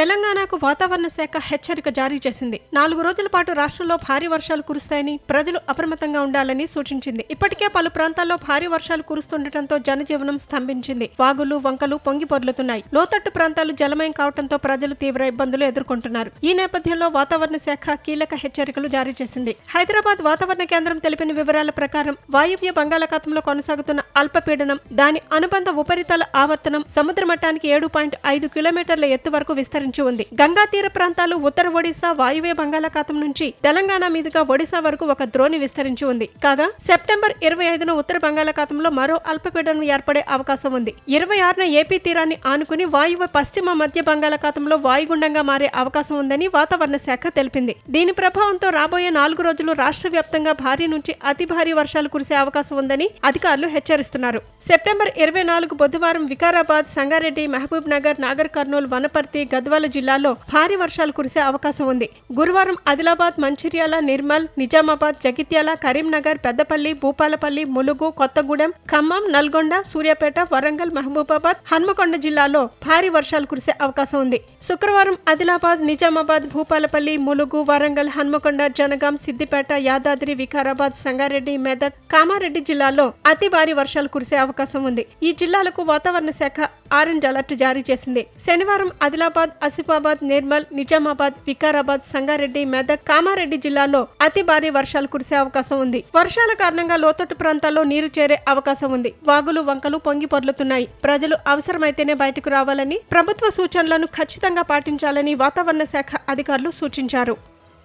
తెలంగాణకు వాతావరణ శాఖ హెచ్చరిక జారీ చేసింది. నాలుగు రోజుల పాటు రాష్ట్రంలో భారీ వర్షాలు కురుస్తాయని ప్రజలు అప్రమత్తంగా ఉండాలని సూచించింది. ఇప్పటికే పలు ప్రాంతాల్లో భారీ వర్షాలు కురుస్తుండటంతో జనజీవనం స్తంభించింది. వాగులు వంకలు పొంగి పొర్లుతున్నాయి. లోతట్టు ప్రాంతాలు జలమయం కావడంతో ప్రజలు తీవ్ర ఇబ్బందులు ఎదుర్కొంటున్నారు. ఈ నేపథ్యంలో వాతావరణ శాఖ కీలక హెచ్చరికలు జారీ చేసింది. హైదరాబాద్ వాతావరణ కేంద్రం తెలిపిన వివరాల ప్రకారం వాయువ్య బంగాళాఖాతంలో కొనసాగుతున్న అల్పపీడనం దాని అనుబంధ ఉపరితల ఆవర్తనం సముద్ర మట్టానికి ఏడు పాయింట్ ఐదు కిలోమీటర్ల ఎత్తు వరకు నుంచి ఉంది. గంగా తీర ప్రాంతాలు ఉత్తర ఒడిశా వాయువ్య బంగాళాఖాతం నుంచి తెలంగాణ మీదుగా ఒడిశా వరకు ఒక ద్రోణి విస్తరించి ఉంది. కాగా సెప్టెంబర్ ఇరవై ఐదున ఉత్తర బంగాళాఖాతంలో మరో అల్పపీడనం ఏర్పడే అవకాశం ఉంది. ఇరవై ఆరున ఏపీ తీరాన్ని ఆనుకుని వాయువ్య పశ్చిమ మధ్య బంగాళాఖాతంలో వాయుగుండంగా మారే అవకాశం ఉందని వాతావరణ శాఖ తెలిపింది. దీని ప్రభావంతో రాబోయే నాలుగు రోజులు రాష్ట్ర వ్యాప్తంగా భారీ నుంచి అతి భారీ వర్షాలు కురిసే అవకాశం ఉందని అధికారులు హెచ్చరిస్తున్నారు. సెప్టెంబర్ ఇరవై నాలుగు బుధవారం వికారాబాద్ సంగారెడ్డి మహబూబ్ నగర్ నాగర్ కర్నూలు వనపర్తి గద్వాల గద్వాల జిల్లాలో భారీ వర్షాలు కురిసే అవకాశం ఉంది. గురువారం ఆదిలాబాద్ మంచిర్యాల నిర్మల్ నిజామాబాద్ జగిత్యాల కరీంనగర్ పెద్దపల్లి భూపాలపల్లి ములుగు కొత్తగూడెం ఖమ్మం నల్గొండ సూర్యాపేట వరంగల్ మహబూబాబాద్ హన్మకొండ జిల్లాలో భారీ వర్షాలు కురిసే అవకాశం ఉంది. శుక్రవారం ఆదిలాబాద్ నిజామాబాద్ భూపాలపల్లి ములుగు వరంగల్ హన్మకొండ జనగాం సిద్దిపేట యాదాద్రి వికారాబాద్ సంగారెడ్డి మెదక్ కామారెడ్డి జిల్లాలో అతి భారీ వర్షాలు కురిసే అవకాశం ఉంది. ఈ జిల్లాలకు వాతావరణ శాఖ ఆరెంజ్ అలర్ట్ జారీ చేసింది. శనివారం ఆదిలాబాద్ ఆసిఫాబాద్ నిర్మల్ నిజామాబాద్ వికారాబాద్ సంగారెడ్డి మెదక్ కామారెడ్డి జిల్లాల్లో అతి భారీ వర్షాలు కురిసే అవకాశం ఉంది. వర్షాల కారణంగా లోతట్టు ప్రాంతాల్లో నీరు చేరే అవకాశం ఉంది. వాగులు వంకలు పొంగి పొర్లుతున్నాయి. ప్రజలు అవసరమైతేనే బయటకు రావాలని ప్రభుత్వ సూచనలను ఖచ్చితంగా పాటించాలని వాతావరణ శాఖ అధికారులు సూచించారు.